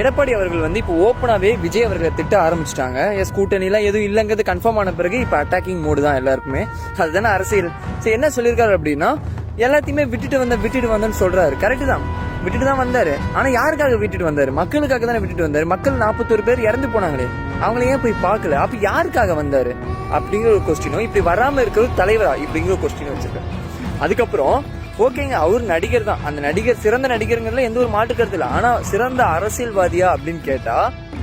எடப்பாடி அவர்கள் வந்து இப்போ ஓப்பனாகவே விஜய் அவர்களை திட்ட ஆரம்பிச்சிட்டாங்க. எஸ் கூட்டணிலாம் எதுவும் இல்லைங்கிறது கன்ஃபார்ம் ஆன பிறகு இப்போ அட்டாக்கிங் மோடு தான் எல்லாருக்குமே. அதுதானே அரசியல். சரி என்ன சொல்லியிருக்காரு அப்படின்னா எல்லாத்தையுமே விட்டுட்டு வந்த விட்டுட்டு வந்தேன்னு சொல்றாரு. கரெக்டு தான். விட்டுட்டு தான் வந்தாரு. ஆனால் யாருக்காக விட்டுட்டு வந்தாரு? மக்களுக்காக தானே விட்டுட்டு வந்தாரு. மக்கள் நாற்பத்தொரு பேர் இறந்து போனாங்களே. அவங்கள ஏன் போய் பார்க்கல? அப்போ யாருக்காக வந்தாரு? அப்படிங்கிற ஒரு கொஸ்டினும் இப்படி வராமல் இருக்கிறது தலைவரா? இப்படிங்கிற ஒரு கொஸ்டினும் வச்சிருக்கேன் அதுக்கப்புறம் ஓகேங்க அவர் நடிகர் தான். அந்த நடிகர் சிறந்த நடிகருங்கிறதுல எந்த ஒரு மாற்று கருத்து இல்லை. ஆனா சிறந்த அரசியல்வாதியா அப்படின்னு கேட்டா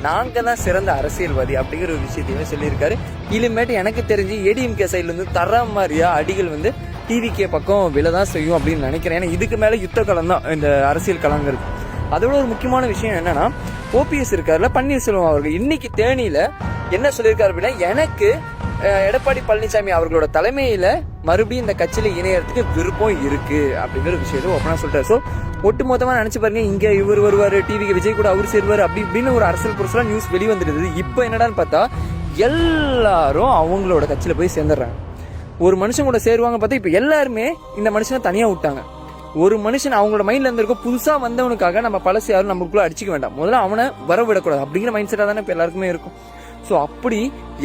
நாங்க தான் சிறந்த அரசியல்வாதி அப்படிங்கிற ஒரு விஷயத்தையுமே சொல்லியிருக்காரு. இனிமேட்டு எனக்கு தெரிஞ்சு ஏடிஎம்கே சைட்ல இருந்து தர மாதிரியா அடிகள் வந்து டிவிகே பக்கம் விழதான் செய்யும் அப்படின்னு நினைக்கிறேன். ஏன்னா இதுக்கு மேல யுத்த களம் தான் இந்த அரசியல் களங்கிறது. அதோட ஒரு முக்கியமான விஷயம் என்னன்னா ஓபிஎஸ் இருக்காருல பன்னீர்செல்வம் அவர்கள். இன்னைக்கு தேனியில என்ன சொல்லியிருக்காரு அப்படின்னா எனக்கு எடப்பாடி பழனிசாமி அவர்களோட தலைமையில மறுபடியும் இந்த கட்சியில இணையறதுக்கு விருப்பம் இருக்கு அப்படிங்கிற விஷயத்தை ஒப்பனா சொல்றாரு. ஸோ ஒட்டு மொத்தமா நினைச்சு பாருங்க இங்க இவர் வருவாரு டிவிக்கு விஜய் கூட அவர் சேருவார் அப்படி இப்படின்னு ஒரு அரசியல் புரட்சிலாம் நியூஸ் வெளிவந்துருது இப்போ என்னடான்னு பார்த்தா எல்லாரும் அவங்களோட கட்சியில போய் சேர்ந்துடுறாங்க. ஒரு மனுஷன் கூட சேருவாங்க பார்த்தா இப்போ எல்லாருமே இந்த மனுஷனை தனியா விட்டாங்க. ஒரு மனுஷன் அவங்களோட மைண்ட்ல இருந்திருக்கும் புதுசா வந்தவனுக்காக நம்ம பழசு யாரும் நம்மளுக்குள்ள அடிச்சுக்க வேண்டாம். முதல்ல அவனை வர விடக்கூடாது அப்படிங்கிற மைண்ட் செட்டா தானே இப்போ எல்லாருக்குமே இருக்கும். ஸோ அப்படி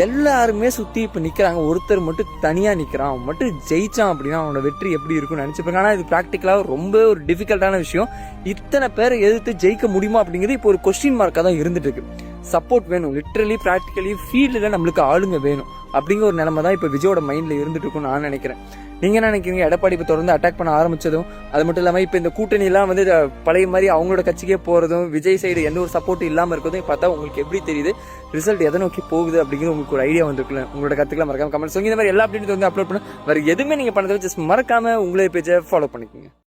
எல்லாருமே சுற்றி இப்போ நிற்கிறாங்க ஒருத்தர் மட்டும் தனியாக நிற்கிறான் அவன் மட்டும் ஜெயிச்சான் அப்படின்னா அவனோட வெற்றி எப்படி இருக்கும்னு நினச்சிப்பாங்க ஆனால் இது ப்ராக்டிக்கலாக ரொம்ப ஒரு டிஃபிகல்ட்டான விஷயம். இத்தனை பேரை எதிர்த்து ஜெயிக்க முடியுமா அப்படிங்கிறது இப்போ ஒரு கொஸ்டின் மார்க்காக தான் இருந்துட்டு இருக்கு. சப்போர்ட் வேணும். லிட்ரலி ப்ராக்டிக்கலி ஃபீல்டில் நம்மளுக்கு ஆளுங்க வேணும். அப்படிங்கிற ஒரு நிலைமை தான் இப்போ விஜயோட மைண்டில் இருந்துட்டு இருக்கும்னு நான் நினைக்கிறேன். நீங்கள் என்ன நினைக்கிறீங்க? எடப்பாடி இப்போ தொடர்ந்து அட்டாக் பண்ண ஆரம்பிச்சதும் அது மட்டும் இல்லாமல் இப்போ இந்த கூட்டணியெலாம் வந்து பழைய மாதிரி அவங்களோட கட்சிக்கே போகிறதும் விஜய் சைடு எந்த ஒரு சப்போர்ட்டும் இல்லாமல் இருக்கிறதும் பார்த்தா உங்களுக்கு எப்படி தெரியுது? ரிசல்ட் எதை நோக்கி போகுது அப்படிங்கிற உங்களுக்கு ஒரு ஐடியா வந்துருக்குல்ல. உங்களோட கற்றுக்கலாம் மறக்காம கமெண்ட் சொல்லுங்க. இந்த மாதிரி எல்லா அப்டேட் வந்து அப்லோட் பண்ண. வேறு எதுவுமே நீங்கள் பண்ணதை ஜஸ்ட் மறக்காமல் உங்களே பேஜை ஃபாலோ பண்ணிக்கோங்க.